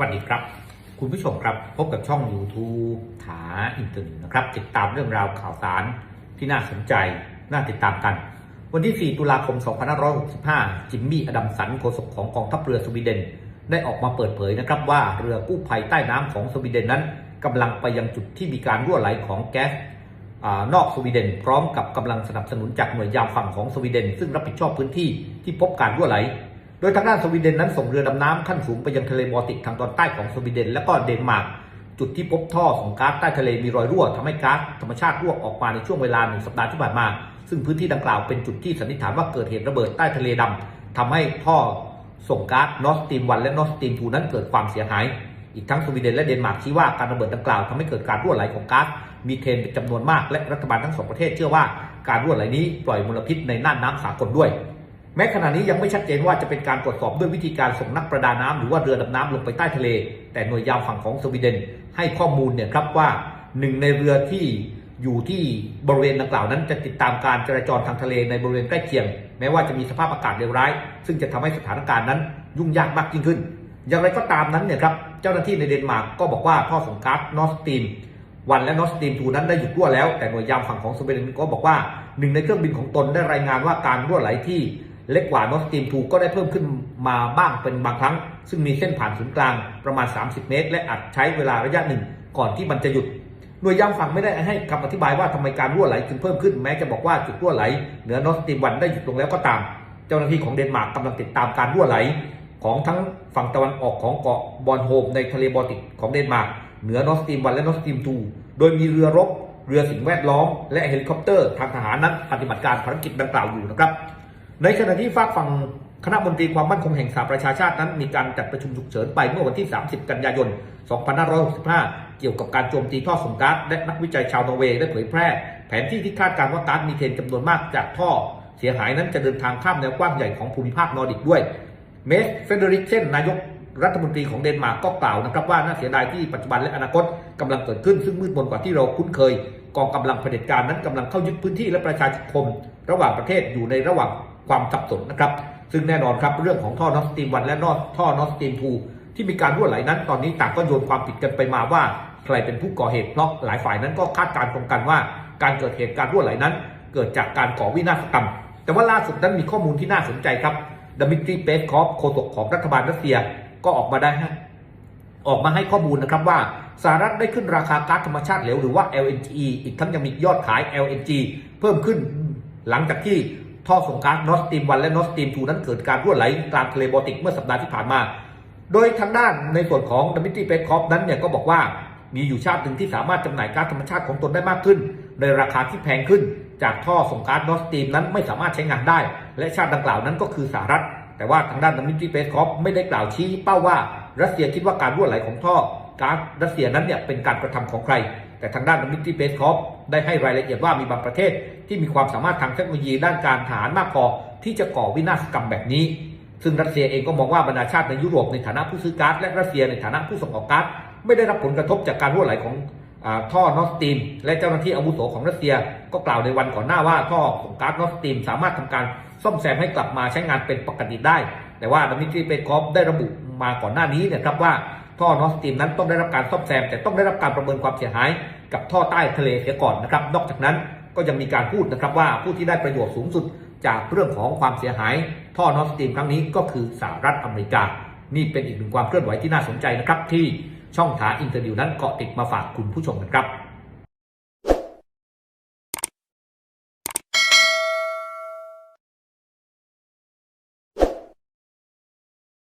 วัสดีครับ คุณผู้ชมครับพบกับช่อง YouTube ถาอินเตอร์เน็ตนะครับ ติดตามเรื่องราวข่าวสารที่น่าสนใจ น่าติดตามกัน วันที่ 4 ตุลาคม 2565 จิมมี่อดัมสันโฆษกของกองทัพเรือสวีเดน ได้ออกมาเปิดเผยนะครับว่าเรือกู้ภัยใต้น้ำของสวีเดนนั้นกำลังไปยังจุดที่มีการรั่วไหลของแก๊สนอกสวีเดน พร้อมกับกำลังสนับสนุนจากหน่วยยามฝั่งของสวีเดน ซึ่งรับผิดชอบพื้นที่ที่พบการรั่วไหล โดยทางด้านสวีเดนนั้นส่งเรือดำน้ำขั้นสูงไปยังทะเลบอลติกทางตอนใต้ของสวีเดน และก็เดนมาร์กจุดที่พบท่อของก๊าซใต้ทะเลมีรอยรั่วทำให้ก๊าซธรรมชาติรั่วออกมาในช่วงเวลาหนึ่งสัปดาห์ที่ผ่านมา ซึ่งพื้นที่ดังกล่าวเป็นจุดที่สันนิษฐานว่าเกิดเหตุระเบิดใต้ทะเลดำทำให้ท่อส่งก๊าซนอสตีมวันและนอสตีมทูนั้นเกิดความเสียหาย อีกทั้งสวีเดนและเดนมาร์กชี้ว่าการระเบิดดังกล่าวทำให้เกิดการรั่วไหลของก๊าซมีเทนเป็นจำนวนมากและรัฐบาลทั้งสองประเทศเชื่อว่าการรั่วไหลนี้ปล่อยมลพิษในน่านน้ำสากลด้วย แม้ขณะนี้ยังไม่ชัดเจนว่าจะเป็นการตรวจสอบด้วยวิธีการส่งนักประดาน้ำหรือว่าเรือดำน้ำลงไปใต้ทะเล แต่หน่วยยามฝั่งของสวีเดน ให้ข้อมูลเนี่ยครับว่าหนึ่งในเรือที่อยู่ที่บริเวณดังกล่าวนั้นจะติดตามการจราจรทางทะเลในบริเวณใกล้เคียง แม้ว่าจะมีสภาพอากาศเลวร้าย ซึ่งจะทำให้สถานการณ์นั้นยุ่งยากมากยิ่งขึ้น อย่างไรก็ตามนั้นเนี่ยครับเจ้าหน้าที่ในเดนมาร์กก็บอกว่าท่อส่งก๊าซนอสตีมวันและนอสตีมทูนั้นได้หยุดรั่วแล้ว แต่หน่วยยามฝั่งของสวีเดนก็บอกว่าหนึ่งในเครื่องบินของตนได้รายงานว่าการรั่วไหลที่ เล็กกว่านอสตีมทูก็ได้เพิ่มขึ้นมาบ้างเป็นบางครั้ง ซึ่งมีเส้นผ่านศูนย์กลางประมาณ 30 เมตร และอาจใช้เวลาระยะหนึ่งก่อนที่มันจะหยุดหน่วยยามฝั่งไม่ได้ให้คำอธิบายว่าทำไมการรั่วไหลจึงเพิ่มขึ้นแม้จะบอกว่าจุดรั่วไหลเหนือนอสตีมวันได้หยุดลงแล้วก็ตาม เจ้าหน้าที่ของเดนมาร์กกำลังติดตามการรั่วไหล ของทั้งฝั่งตะวันออกของเกาะบอลโฮมในทะเลบอลติกของเดนมาร์กเหนือนอสตีมวันและนอสตีมทูโดยมีเรือรบเรือสิ่งแวดล้อม และเฮลิคอปเตอร์ทางทหารนั้นปฏิบัติการภารกิจดังกล่าวอยู่นะครับ ในขณะที่ฝากฝั่งคณะมนตรีความมั่นคงแห่งสหประชาชาตินั้น มีการจัดประชุมฉุกเฉินไปเมื่อวันที่ 30 กันยายน 2565 เกี่ยวกับการโจมตีท่อส่งก๊าซและนักวิจัยชาวนอร์เวย์ได้เผยแพร่ แผนที่ที่คาดการณ์ว่าก๊าซมีเทนจำนวนมากจากท่อ เสียหายนั้นจะเดินทางข้ามแนวกว้างใหญ่ของภูมิภาคนอร์ดิกด้วย เมสเฟเดริกเช่นนายกรัฐมนตรีของเดนมาร์กก็กล่าวนะครับว่าน่าเสียดายที่ปัจจุบันและอนาคตกำลังเกิดขึ้นซึ่งมืดมนกว่าที่เราคุ้นเคย กองกำลังเผด็จการนั้นกำลังเข้ายึดพื้นที่และประชาชนระหว่างประเทศอยู่ในระหว่าง ความสับสนนะครับ ซึ่งแน่นอนครับเรื่องของท่อนอสตีมวันและนอท่อนอสตีมทูที่มีการรั่วไหลนั้น ตอนนี้ต่างก็โยนความผิดกันไปมาว่าใครเป็นผู้ก่อเหตุเพราะหลายฝ่ายนั้นก็คาดการณ์ตรงกันว่า การเกิดเหตุการณ์รั่วไหลนั้น เกิดจากการก่อวินาศกรรม แต่ว่าล่าสุดนั้นมีข้อมูลที่น่าสนใจครับดมิทรีเปสคอฟโฆษกของรัฐบาลรัสเซียก็ออกมาได้ฮะออกมาให้ข้อมูลนะครับว่าสหรัฐได้ขึ้นราคาก๊าซธรรมชาติเหลวหรือว่า LNG อีกทั้งยังมียอดขาย LNG เพิ่มขึ้นหลังจากที่ ท่อส่งก๊าซนอสตีมวันและนอสตีมทูนั้นเกิดการรั่วไหลกลางทะเลบอลติกเมื่อสัปดาห์ที่ผ่านมา โดยทางด้านในส่วนของดมิทรีเปคอฟนั้นเนี่ยก็บอกว่ามีอยู่ชาติหนึ่งที่สามารถจำหน่ายก๊าซธรรมชาติของตนได้มากขึ้น ในราคาที่แพงขึ้น จากท่อส่งก๊าซนอสตีมนั้นไม่สามารถใช้งานได้ และชาติดังกล่าวนั้นก็คือสหรัฐ แต่ว่าทางด้านดมิทรีเปคอฟไม่ได้กล่าวชี้เป้าว่ารัสเซียคิดว่าการรั่วไหลของท่อก๊าซรัสเซียนั้นเนี่ยเป็นการกระทำของใคร แต่ทางด้านมิทรีเปสคอฟได้ให้รายละเอียดว่ามีบางประเทศที่มีความสามารถทางเทคโนโลยีด้านการทหารมากพอที่จะก่อวินาศกรรมแบบนี้ ซึ่งรัสเซียเองก็มองว่าบรรดาชาติในยุโรปในฐานะผู้ซื้อก๊าซและรัสเซียในฐานะผู้ส่งออกก๊าซไม่ได้รับผลกระทบจากการรั่วไหลของอท่อนอสตีมและเจ้าหน้าที่อาวุโสของรัสเซียก็กล่าวในวันก่อนหน้าว่าท่อของก๊าซนอสตีมสามารถทำการซ่อมแซมให้กลับมาใช้งานเป็นปกติได้ แต่ว่าดมิทรีเปคอฟได้ระบุมาก่อนหน้านี้เนี่ยครับว่า ท่อนอสตีมนั้นต้องได้รับการซ่อมแซม แต่ต้องได้รับการประเมินความเสียหาย กับท่อใต้ทะเลเสียก่อนนะครับ นอกจากนั้นก็ยังมีการพูดนะครับว่าผู้ที่ได้ประโยชน์สูงสุดจากเรื่องของความเสียหาย ท่อนอสตีมครั้งนี้ก็คือสหรัฐอเมริกา นี่เป็นอีกหนึ่งความเคลื่อนไหวที่น่าสนใจนะครับที่ช่องถาอินเตอร์ดิวนั้นเกาะติดมาฝากคุณผู้ชมนะครับ